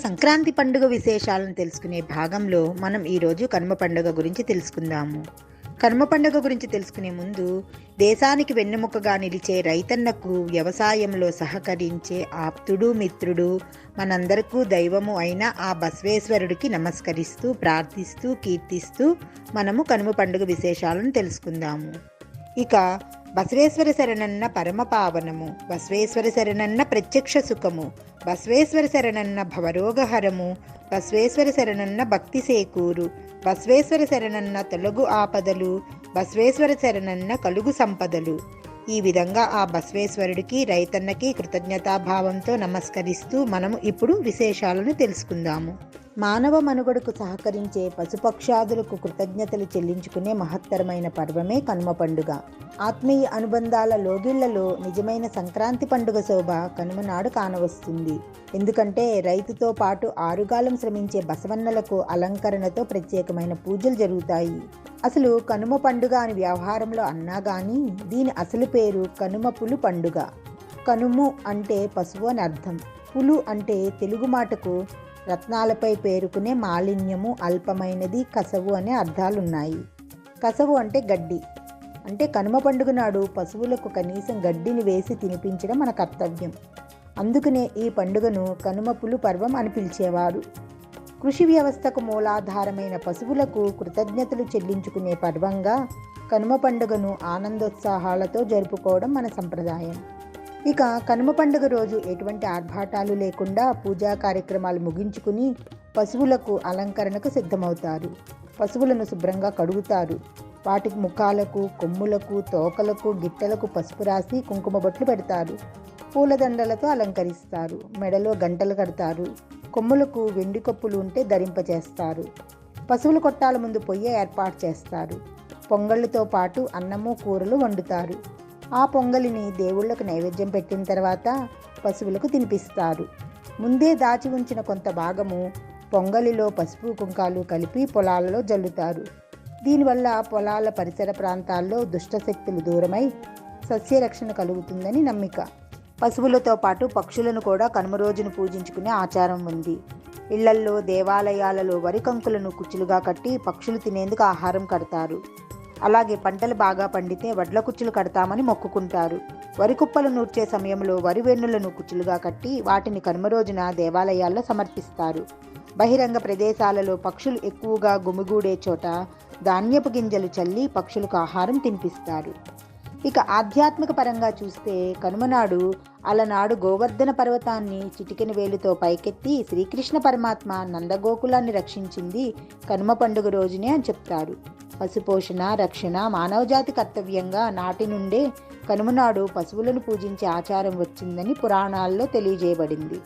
సంక్రాంతి పండుగ విశేషాలను తెలుసుకునే భాగంలో మనం ఈరోజు కనుమ పండుగ గురించి తెలుసుకుందాము. కనుమ పండుగ గురించి తెలుసుకునే ముందు దేశానికి వెన్నెముకగా నిలిచే రైతన్నకు వ్యవసాయంలో సహకరించే ఆప్తుడు మిత్రుడు మనందరకు దైవము అయిన ఆ బసవేశ్వరుడికి నమస్కరిస్తూ ప్రార్థిస్తూ కీర్తిస్తూ మనము కనుమ పండుగ విశేషాలను తెలుసుకుందాము. ఇక బసవేశ్వర శరణన్న పరమ పావనము బసవేశ్వర శరణన్న ప్రత్యక్ష సుఖము బసవేశ్వర శరణన్న భవరోగహరము బసవేశ్వర శరణన్న భక్తి సేకూరు బసవేశ్వర శరణన్న తొలగు ఆపదలు బసవేశ్వర శరణన్న కలుగు సంపదలు. ఈ విధంగా ఆ బసవేశ్వరుడికి రైతన్నకి కృతజ్ఞతాభావంతో నమస్కరిస్తూ మనము ఇప్పుడు విశేషాలను తెలుసుకుందాము. మానవ మనుగడకు సహకరించే పశుపక్షాదులకు కృతజ్ఞతలు చెల్లించుకునే మహత్తరమైన పర్వమే కనుమ పండుగ. ఆత్మీయ అనుబంధాల లోగిళ్ళలో నిజమైన సంక్రాంతి పండుగ శోభ కనుమ నాడు కానవస్తుంది. ఎందుకంటే రైతుతో పాటు ఆరుగాలం శ్రమించే బసవన్నలకు అలంకరణతో ప్రత్యేకమైన పూజలు జరుగుతాయి. అసలు కనుమ పండుగ అని వ్యవహారంలో అన్నా కానీ దీని అసలు పేరు కనుమ పులు పండుగ. కనుము అంటే పశువు అని అర్థం. పులు అంటే తెలుగు మాటకు రత్నాలపై పేరుకునే మాలిన్యము అల్పమైనది కసవు అనే అర్థాలున్నాయి. కసవు అంటే గడ్డి. అంటే కనుమ పండుగ నాడు పశువులకు కనీసం గడ్డిని వేసి తినిపించడం మన కర్తవ్యం. అందుకనే ఈ పండుగను కనుమ పులు పర్వం అని పిలిచేవారు. కృషి వ్యవస్థకు మూలాధారమైన పశువులకు కృతజ్ఞతలు చెల్లించుకునే పర్వంగా కనుమ పండుగను ఆనందోత్సాహాలతో జరుపుకోవడం మన సంప్రదాయం. ఇక కనుమ పండుగ రోజు ఎటువంటి ఆర్భాటాలు లేకుండా పూజా కార్యక్రమాలు ముగించుకుని పశువులకు అలంకరణకు సిద్ధమవుతారు. పశువులను శుభ్రంగా కడుగుతారు. వాటికి ముఖాలకు కొమ్ములకు తోకలకు గిట్టలకు పసుపు రాసి కుంకుమ బొట్లు పెడతారు. పూలదండలతో అలంకరిస్తారు. మెడలో గంటలు కడతారు. కొమ్ములకు వెండి కప్పులు ఉంటే ధరింపచేస్తారు. పశువుల కొట్టాల ముందు పొయ్యి ఏర్పాటు చేస్తారు. పొంగళ్ళతో పాటు అన్నము కూరలు వండుతారు. ఆ పొంగలిని దేవుళ్ళకు నైవేద్యం పెట్టిన తర్వాత పశువులకు తినిపిస్తారు. ముందే దాచి ఉంచిన కొంత భాగము పొంగలిలో పసుపు కుంకాలు కలిపి పొలాలలో జల్లుతారు. దీనివల్ల పొలాల పరిసర ప్రాంతాల్లో దుష్టశక్తులు దూరమై సస్యరక్షణ కలుగుతుందని నమ్మిక. పశువులతో పాటు పక్షులను కూడా కనుమ రోజును పూజించుకునే ఆచారం ఉంది. ఇళ్ళల్లో దేవాలయాలలో వరి కంకులను కుచ్చులుగా కట్టి పక్షులు తినేందుకు ఆహారం కడతారు. అలాగే పంటలు బాగా పండితే వడ్ల కుచ్చులు కడతామని మొక్కుకుంటారు. వరి కుప్పలు నూర్చే సమయంలో వరి వెన్నులను కుచ్చులుగా కట్టి వాటిని కనుమ రోజున దేవాలయాల్లో సమర్పిస్తారు. బహిరంగ ప్రదేశాలలో పక్షులు ఎక్కువగా గుమిగూడే చోట ధాన్యపు గింజలు చల్లి పక్షులకు ఆహారం తినిపిస్తారు. ఇక ఆధ్యాత్మిక పరంగా చూస్తే కనుమనాడు అలనాడు గోవర్ధన పర్వతాన్ని చిటికెన వేలుతో పైకెత్తి శ్రీకృష్ణ పరమాత్మ నందగోకులాన్ని రక్షించింది కనుమ పండుగ రోజునే అని చెప్తారు. పశుపోషణ రక్షణ మానవజాతి కర్తవ్యంగా నాటి నుండే కనుమనాడు పశువులను పూజించే ఆచారం వచ్చిందని పురాణాల్లో తెలియజేయబడింది.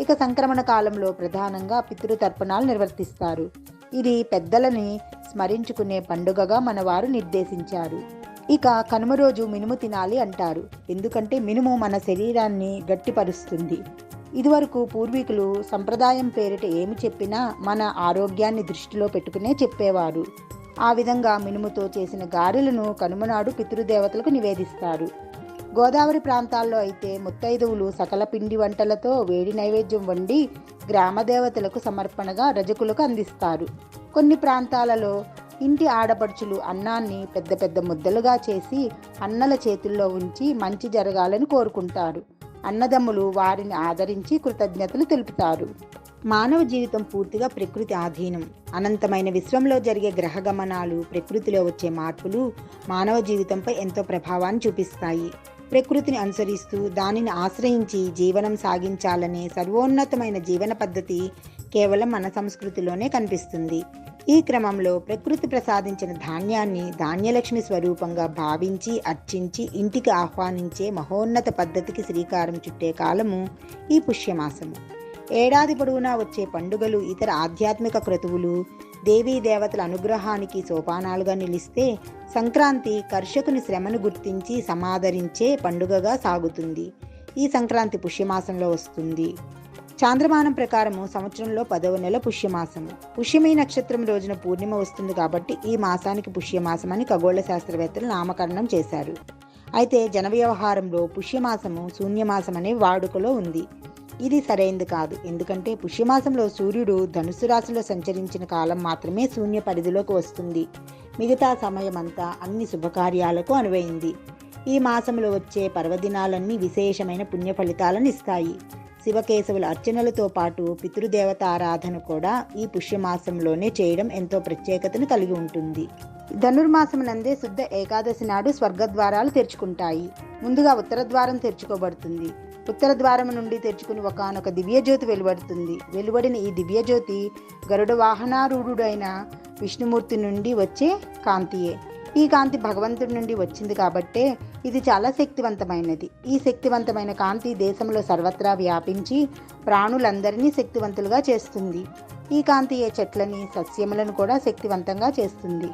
ఇక సంక్రమణ కాలంలో ప్రధానంగా పితృతర్పణాలు నిర్వర్తిస్తారు. ఇది పెద్దలని స్మరించుకునే పండుగగా మనవారు నిర్దేశించారు. ఇక కనుమ రోజు మినుము తినాలి అంటారు. ఎందుకంటే మినుము మన శరీరాన్ని గట్టిపరుస్తుంది. ఇదివరకు పూర్వీకులు సంప్రదాయం పేరిట ఏమి చెప్పినా మన ఆరోగ్యాన్ని దృష్టిలో పెట్టుకునే చెప్పేవారు. ఆ విధంగా మినుముతో చేసిన గారెలను కనుమనాడు పితృదేవతలకు నివేదిస్తారు. గోదావరి ప్రాంతాల్లో అయితే ముత్తైదువులు సకల పిండి వంటలతో వేడి నైవేద్యం వండి గ్రామ దేవతలకు సమర్పణగా రజకులకు అందిస్తారు. కొన్ని ప్రాంతాలలో ఇంటి ఆడపడుచులు అన్నాన్ని పెద్ద పెద్ద ముద్దలుగా చేసి అన్నల చేతుల్లో ఉంచి మంచి జరగాలని కోరుకుంటారు. అన్నదమ్ములు వారిని ఆదరించి కృతజ్ఞతలు తెలుపుతారు. మానవ జీవితం పూర్తిగా ప్రకృతి ఆధీనం. అనంతమైన విశ్వంలో జరిగే గ్రహ గమనాలు ప్రకృతిలో వచ్చే మార్పులు మానవ జీవితంపై ఎంతో ప్రభావాన్ని చూపిస్తాయి. ప్రకృతిని అనుసరిస్తూ దానిని ఆశ్రయించి జీవనం సాగించాలనే సర్వోన్నతమైన జీవన పద్ధతి కేవలం మన సంస్కృతిలోనే కనిపిస్తుంది. ఈ క్రమంలో ప్రకృతి ప్రసాదించిన ధాన్యాన్ని ధాన్యలక్ష్మి స్వరూపంగా భావించి అర్చించి ఇంటికి ఆహ్వానించే మహోన్నత పద్ధతికి శ్రీకారం చుట్టే కాలము ఈ పుష్యమాసము. ఏడాది పొడవునా వచ్చే పండుగలు ఇతర ఆధ్యాత్మిక క్రతువులు దేవీ దేవతల అనుగ్రహానికి సోపానాలుగా నిలిస్తే సంక్రాంతి కర్షకుని శ్రమను గుర్తించి సమాదరించే పండుగగా సాగుతుంది. ఈ సంక్రాంతి పుష్యమాసంలో వస్తుంది. చాంద్రమానం ప్రకారము సంవత్సరంలో పదవ నెల పుష్యమాసము. పుష్యమీ నక్షత్రం రోజున పూర్ణిమ వస్తుంది కాబట్టి ఈ మాసానికి పుష్యమాసం అని ఖగోళ శాస్త్రవేత్తలు నామకరణం చేశారు. అయితే జన వ్యవహారంలో పుష్యమాసము శూన్యమాసం అనే వాడుకలో ఉంది. ఇది సరైంది కాదు. ఎందుకంటే పుష్యమాసంలో సూర్యుడు ధనుసు రాశిలో సంచరించిన కాలం మాత్రమే శూన్య పరిధిలోకి వస్తుంది. మిగతా సమయమంతా అన్ని శుభకార్యాలకు అనువైంది. ఈ మాసంలో వచ్చే పర్వదినాలన్నీ విశేషమైన పుణ్య ఫలితాలను ఇస్తాయి. శివకేశవుల అర్చనలతో పాటు పితృదేవత ఆరాధన కూడా ఈ పుష్యమాసంలోనే చేయడం ఎంతో ప్రత్యేకతను కలిగి ఉంటుంది. ధనుర్మాసం నందే శుద్ధ ఏకాదశి నాడు స్వర్గద్వారాలు తెరుచుకుంటాయి. ముందుగా ఉత్తర ద్వారం తెరుచుకోబడుతుంది. ఉత్తర ద్వారం నుండి తెరుచుకుని ఒకనొక దివ్యజ్యోతి వెలువడుతుంది. వెలువడిన ఈ దివ్యజ్యోతి గరుడ వాహనారూఢుడైన విష్ణుమూర్తి నుండి వచ్చే కాంతియే. ఈ కాంతి భగవంతుడి నుండి వచ్చింది కాబట్టే ఇది చాలా శక్తివంతమైనది. ఈ శక్తివంతమైన కాంతి దేశంలో సర్వత్రా వ్యాపించి ప్రాణులందరినీ శక్తివంతులుగా చేస్తుంది. ఈ కాంతి ఏ చెట్లని సస్యములను కూడా శక్తివంతంగా చేస్తుంది.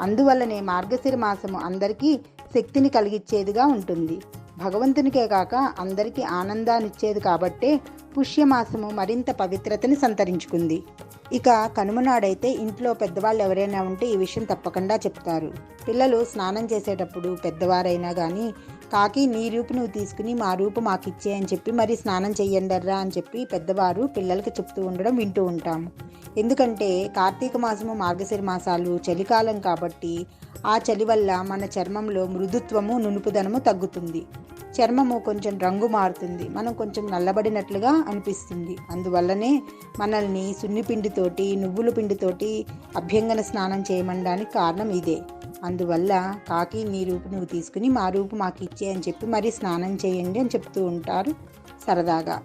అందువల్లనే మార్గశిర మాసము అందరికీ శక్తిని కలిగించేదిగా ఉంటుంది. భగవంతునికే కాక అందరికీ ఆనందాన్నిచ్చేది కాబట్టే పుష్యమాసము మరింత పవిత్రతని సంతరించుకుంది. ఇక కనుమనాడైతే ఇంట్లో పెద్దవాళ్ళు ఎవరైనా ఉంటే ఈ విషయం తప్పకుండా చెప్తారు. పిల్లలు స్నానం చేసేటప్పుడు పెద్దవారైనా కానీ కాకి నీ రూపు నువ్వు తీసుకుని మా రూపు మాకు ఇచ్చే అని చెప్పి మరి స్నానం చెయ్యండర్రా అని చెప్పి పెద్దవారు పిల్లలకి చెప్తూ ఉండడం వింటూ ఉంటాము ఎందుకంటే కార్తీక మాసము మార్గశిర మాసాలు చలికాలం కాబట్టి ఆ చలి వల్ల మన చర్మంలో మృదుత్వము నునుపుదనము తగ్గుతుంది. చర్మము కొంచెం రంగు మారుతుంది. మనం కొంచెం నల్లబడినట్లుగా అనిపిస్తుంది. అందువల్లనే మనల్ని సున్నిపిండితోటి నువ్వుల పిండితోటి అభ్యంగన స్నానం చేయమనడానికి కారణం ఇదే. అందువల్ల కాకి నీ రూపు నువ్వు తీసుకుని మా రూపు మాకు ఇచ్చే అని చెప్పి మరీ స్నానం చేయండి అని చెప్తూ ఉంటారు సరదాగా.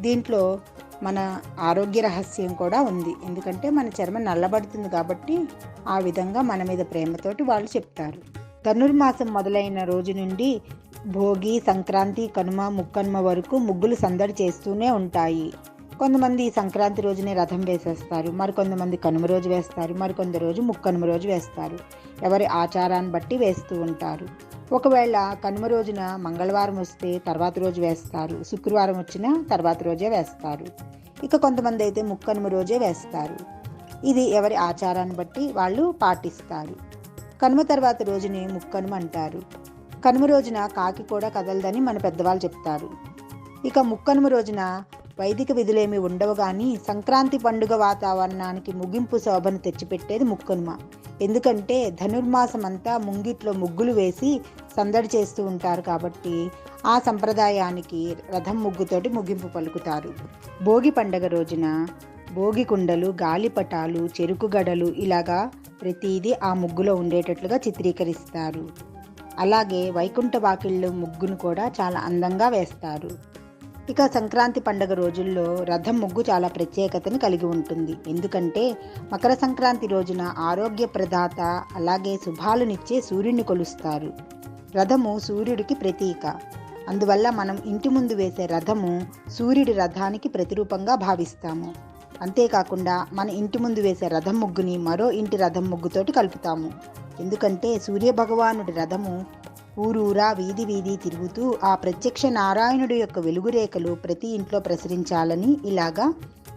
దీంట్లో మన ఆరోగ్య రహస్యం కూడా ఉంది. ఎందుకంటే మన చర్మం నల్లబడుతుంది కాబట్టి ఆ విధంగా మన మీద ప్రేమతోటి వాళ్ళు చెప్తారు. ధనుర్మాసం మొదలైన రోజు నుండి భోగి సంక్రాంతి కనుమ ముక్కనుమ వరకు ముగ్గులు సందడి చేస్తూనే ఉంటాయి. కొంతమంది సంక్రాంతి రోజునే రథం వేసేస్తారు మరి కొంతమంది కనుమ రోజు వేస్తారు మరికొంత రోజు ముక్కనుమ రోజు వేస్తారు. ఎవరి ఆచారాన్ని బట్టి వేస్తూ ఉంటారు. ఒకవేళ కనుమ రోజున మంగళవారం వస్తే తర్వాత రోజు వేస్తారు శుక్రవారం వచ్చిన తర్వాత రోజే వేస్తారు. ఇక కొంతమంది అయితే ముక్కనుమ రోజే వేస్తారు. ఇది ఎవరి ఆచారాన్ని బట్టి వాళ్ళు పాటిస్తారు. కనుమ తర్వాత రోజుని ముక్కనుమ అంటారు. కనుమ రోజున కాకి కూడా కదలదని మన పెద్దవాళ్ళు చెప్తారు. ఇక ముక్కనుమ రోజున వైదిక విధులేమి ఉండవు కానీ సంక్రాంతి పండుగ వాతావరణానికి ముగింపు శోభను తెచ్చిపెట్టేది ముక్కనుమ. ఎందుకంటే ధనుర్మాసం అంతా ముంగిట్లో ముగ్గులు వేసి సందడి చేస్తూ ఉంటారు కాబట్టి ఆ సంప్రదాయానికి రథం ముగ్గుతోటి ముగింపు పలుకుతారు. భోగి పండగ రోజున భోగి కుండలు గాలిపటాలు చెరుకు గడలు ఇలాగా ప్రతిదీ ఆ ముగ్గులో ఉండేటట్లుగా చిత్రీకరిస్తారు. అలాగే వైకుంఠ వాకిళ్ళు ముగ్గును కూడా చాలా అందంగా వేస్తారు. ఇక సంక్రాంతి పండుగ రోజుల్లో రథం ముగ్గు చాలా ప్రత్యేకతను కలిగి ఉంటుంది. ఎందుకంటే మకర సంక్రాంతి రోజున ఆరోగ్య ప్రదాత అలాగే శుభాలునిచ్చే సూర్యుడిని కొలుస్తారు. రథము సూర్యుడికి ప్రతీక. అందువల్ల మనం ఇంటి ముందు వేసే రథము సూర్యుడి రథానికి ప్రతిరూపంగా భావిస్తాము. అంతేకాకుండా మన ఇంటి ముందు వేసే రథం ముగ్గుని మరో ఇంటి రథం ముగ్గుతోటి కలుపుతాము. ఎందుకంటే సూర్య భగవానుడి రథము ఊరూరా వీధి వీధి తిరుగుతూ ఆ ప్రత్యక్ష నారాయణుడి యొక్క వెలుగురేఖలు ప్రతి ఇంట్లో ప్రసరించాలని ఇలాగా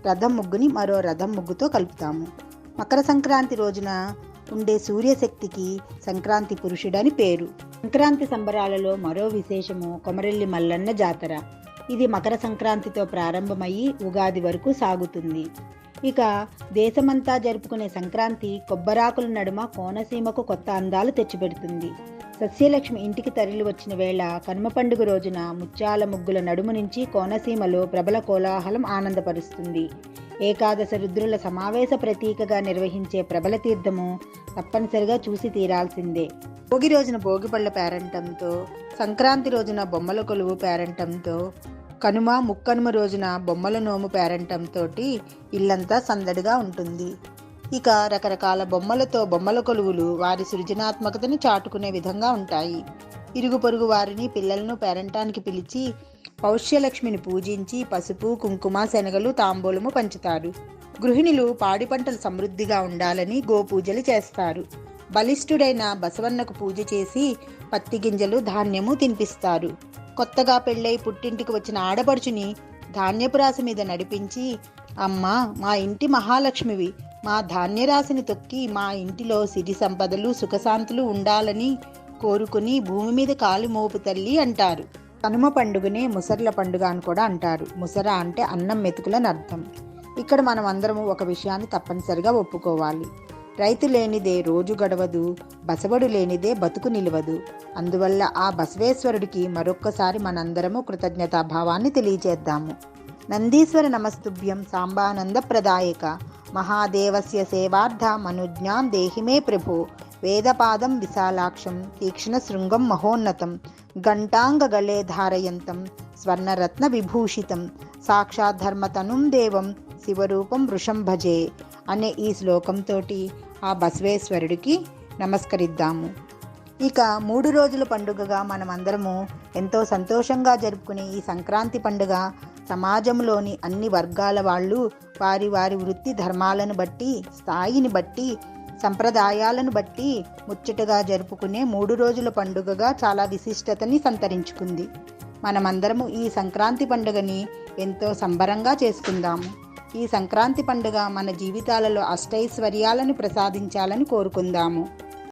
రథం ముగ్గుని మరో రథం ముగ్గుతో కలుపుతాము. మకర సంక్రాంతి రోజున ఉండే సూర్యశక్తికి సంక్రాంతి పురుషుడని పేరు. సంక్రాంతి సంబరాలలో మరో విశేషము కొమరెల్లి మల్లన్న జాతర. ఇది మకర సంక్రాంతితో ప్రారంభమయ్యి ఉగాది వరకు సాగుతుంది. ఇక దేశమంతా జరుపుకునే సంక్రాంతి కొబ్బరాకుల నడుమ కోనసీమకు కొత్త అందాలు తెచ్చిపెడుతుంది. సస్యలక్ష్మి ఇంటికి తరలి వచ్చిన వేళ కనుమ పండుగ రోజున ముత్యాల ముగ్గుల నడుము నుంచి కోనసీమలో ప్రబల కోలాహలం ఆనందపరుస్తుంది. ఏకాదశ రుద్రుల సమావేశ ప్రతీకగా నిర్వహించే ప్రబల తీర్థము తప్పనిసరిగా చూసి తీరాల్సిందే. భోగి రోజున భోగిపళ్ళ పేరంటంతో సంక్రాంతి రోజున బొమ్మల కొలువు పేరంటంతో కనుమ ముక్కనుమ రోజున బొమ్మల నోము పేరంటంతో ఇల్లంతా సందడిగా ఉంటుంది. ఇక రకరకాల బొమ్మలతో బొమ్మల కొలువులు వారి సృజనాత్మకతను చాటుకునే విధంగా ఉంటాయి. ఇరుగు పొరుగు వారిని పిల్లలను పేరంటానికి పిలిచి పౌష్యలక్ష్మిని పూజించి పసుపు కుంకుమ శనగలు తాంబూలము పంచుతారు. గృహిణులు పాడి పంటలు సమృద్ధిగా ఉండాలని గోపూజలు చేస్తారు. బలిష్ఠుడైన బసవన్నకు పూజ చేసి పత్తి గింజలు ధాన్యము తినిపిస్తారు. కొత్తగా పెళ్ళై పుట్టింటికి వచ్చిన ఆడపడుచుని ధాన్యపు రాశి మీద నడిపించి అమ్మ మా ఇంటి మహాలక్ష్మివి మా ధాన్యరాశిని తొక్కి మా ఇంటిలో సిరి సంపదలు సుఖశాంతులు ఉండాలని కోరుకుని భూమి మీద కాలు మోపు తల్లి అంటారు. కనుమ పండుగనే ముసర్ల పండుగ అని కూడా అంటారు. ముసర అంటే అన్నం మెతుకులని అర్థం. ఇక్కడ మనం అందరము ఒక విషయాన్ని తప్పనిసరిగా ఒప్పుకోవాలి. రైతు లేనిదే రోజు గడవదు బసవడు లేనిదే బతుకు నిలవదు. అందువల్ల ఆ బసవేశ్వరుడికి మరొక్కసారి మనందరము కృతజ్ఞతాభావాన్ని తెలియజేద్దాము. నందీశ్వర నమస్తుభ్యం సాంబానంద ప్రదాయక. మహాదేవస్య సేవార్థ మనుజ్ఞాం దేహిమే ప్రభు. వేదపాదం విశాలాక్షం తీక్ష్ణ శృంగం మహోన్నతం. గంటాంగగళే ధారయంతం స్వర్ణరత్న విభూషితం. సాక్షాత్ ధర్మతనుం దేవం శివరూపం వృషం భజే. అనే ఈ శ్లోకంతో ఆ బసవేశ్వరుడికి నమస్కరిద్దాము. ఇక మూడు రోజుల పండుగగా మనమందరము ఎంతో సంతోషంగా జరుపుకునే ఈ సంక్రాంతి పండుగ సమాజంలోని అన్ని వర్గాల వాళ్ళు వారి వారి వృత్తి ధర్మాలను బట్టి స్థాయిని బట్టి సంప్రదాయాలను బట్టి ముచ్చటగా జరుపుకునే మూడు రోజుల పండుగగా చాలా విశిష్టతని సంతరించుకుంది. మనమందరము ఈ సంక్రాంతి పండుగని ఎంతో సంబరంగా చేసుకుందాము. ఈ సంక్రాంతి పండుగ మన జీవితాలలో అష్టైశ్వర్యాలను ప్రసాదించాలని కోరుకుందాము.